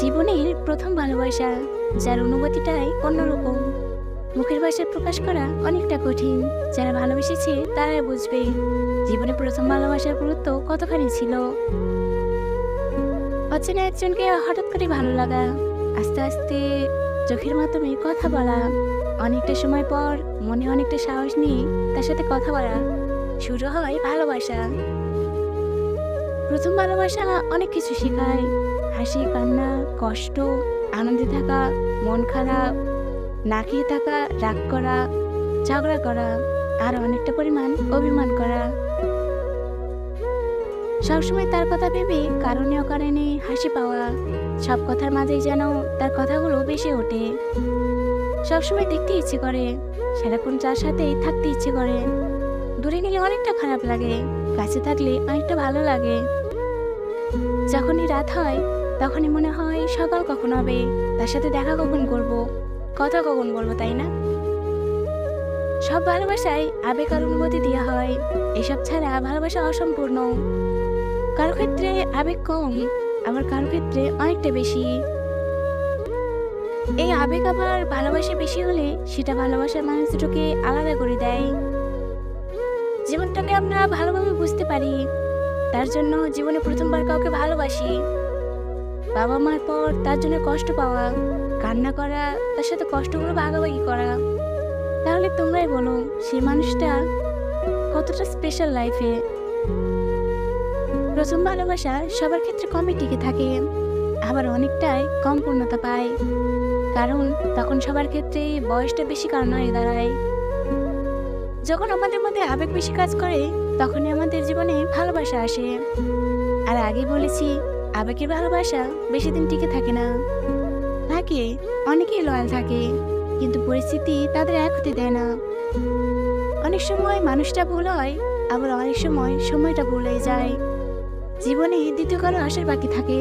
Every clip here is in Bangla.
জীবনের প্রথম ভালোবাসা, যার অনুভূতিটাই অন্যরকম। মুখের ভাষায় প্রকাশ করা অনেকটা কঠিন। যারা ভালোবেসেছে, তারাই বুঝবে জীবনে প্রথম ভালোবাসার গুরুত্ব কতখানি ছিল। অচেনা একজনকে হঠাৎ করে ভালো লাগা, আস্তে আস্তে চোখের মাধ্যমে কথা বলা, অনেকটা সময় পর মনে অনেকটা সাহস নিয়ে তার সাথে কথা বলা, শুরু হয় ভালোবাসা। প্রথম ভালোবাসা অনেক কিছু শেখায় হাসি, কান্না, কষ্ট, আনন্দে থাকা, মন খারাপ, না খেয়ে থাকা, রাগ করা, ঝগড়া করা, আর অনেকটা পরিমাণ অভিমান করা। সবসময় তার কথা ভেবে কারণে অকারণে হাসি পাওয়া, সব কথার মাঝেই যেন তার কথাগুলো বেশি ওঠে। সবসময় দেখতে ইচ্ছে করে, সারাক্ষণ যার সাথেই থাকতে ইচ্ছে করে। দূরে গেলে অনেকটা খারাপ লাগে, কাছে থাকলে অনেকটা ভালো লাগে। যখনই রাত হয় তখনই মনে হয় সকাল কখন হবে? তার সাথে দেখা কখন করব? কথা কখন বলব, তাই না? সব ভালোবাসায় আবেগ আর অনুভূতি দেওয়া হয়। এসব ছাড়া ভালোবাসা অসম্পূর্ণ। কারও ক্ষেত্রে আবেগ কম, আবার কারও ক্ষেত্রে অনেকটা বেশি। এই আবেগ আবার ভালোবাসা বেশি হলে সেটা ভালোবাসার মানুষ দুটোকে আলাদা করে দেয়। জীবনটাকে আমরা ভালোভাবে বুঝতে পারি। তার জন্য জীবনে প্রথমবার কাউকে ভালোবাসি। বাবা মার পর তার জন্য কষ্ট পাওয়া, কান্না করা, তার সাথে কষ্টগুলো ভাগাভাগি করা। তাহলে তোমরাই বলো, সেই মানুষটা কতটা স্পেশাল লাইফে প্রথম ভালোবাসা সবার ক্ষেত্রে কমই টিকে থাকে, আবার অনেকটাই কম পূর্ণতা পায়। কারণ তখন সবার ক্ষেত্রে বয়সটা বেশি কারণ হয়ে দাঁড়ায়। যখন আমাদের মধ্যে আবেগ বেশি কাজ করে, তখনই আমাদের জীবনে ভালোবাসা আসে। আর আগে বলেছি আবেগের ভালোবাসা বেশি দিন টিকে থাকে না। থাকে, অনেকেই লয়াল থাকে, কিন্তু পরিস্থিতি তাদের এক হতে দেয় না। অনেক সময় মানুষটা ভুল হয়, আবার অনেক সময় সময়টা ভুল হয়ে যায়। জীবনে দ্বিতীয় কারও আসার বাকি থাকে।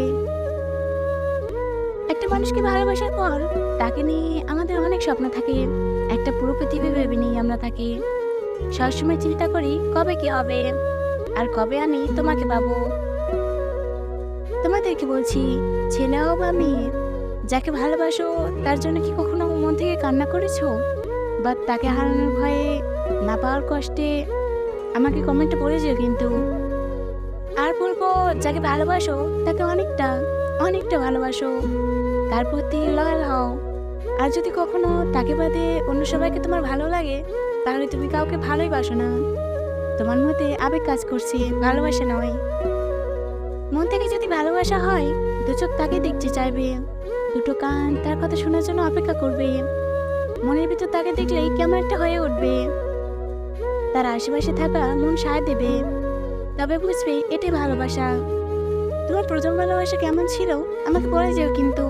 একটা মানুষকে ভালোবাসার পর তাকে নিয়ে আমাদের অনেক স্বপ্ন থাকে। একটা পুরো পৃথিবী ভেবে নিয়ে আমরা থাকি সবসময় চিন্তা করি, কবে কি হবে? আর কবে আমি তোমাকে পাবো? তোমাদেরকে বলছি ছেলে হোক বা মেয়ে যাকে ভালোবাসো, তার জন্য কি কখনো মন থেকে কান্না করেছ? বা তাকে হারানোর ভয়ে না পাওয়ার কষ্টে আমাকে কমেন্টে যেও কিন্তু। আর বলব, যাকে ভালোবাসো, তাকে অনেকটা অনেকটা ভালোবাসো। তার প্রতি লয়াল হও। আর যদি কখনো তাকে বাদে অন্য সবাইকে তোমার ভালো লাগে, তাহলে তুমি কাউকে ভালোই বাসো না। তোমার মধ্যে আবেগ কাজ করছে, ভালোবাসা নয়। মন থেকে যদি ভালোবাসা হয়, দু চোখ তাকে দেখতে চাইবে। দুটো কান তার কথা শোনার জন্য অপেক্ষা করবে। মনের ভিতর তাকে দেখলেই কেমন একটা হয়ে উঠবে। তার আশেপাশে থাকা মন সায় দেবে। তবে বুঝবে, এটাই ভালোবাসা। তোমার প্রথম ভালোবাসা কেমন ছিল, আমাকে বলে যেও কিন্তু।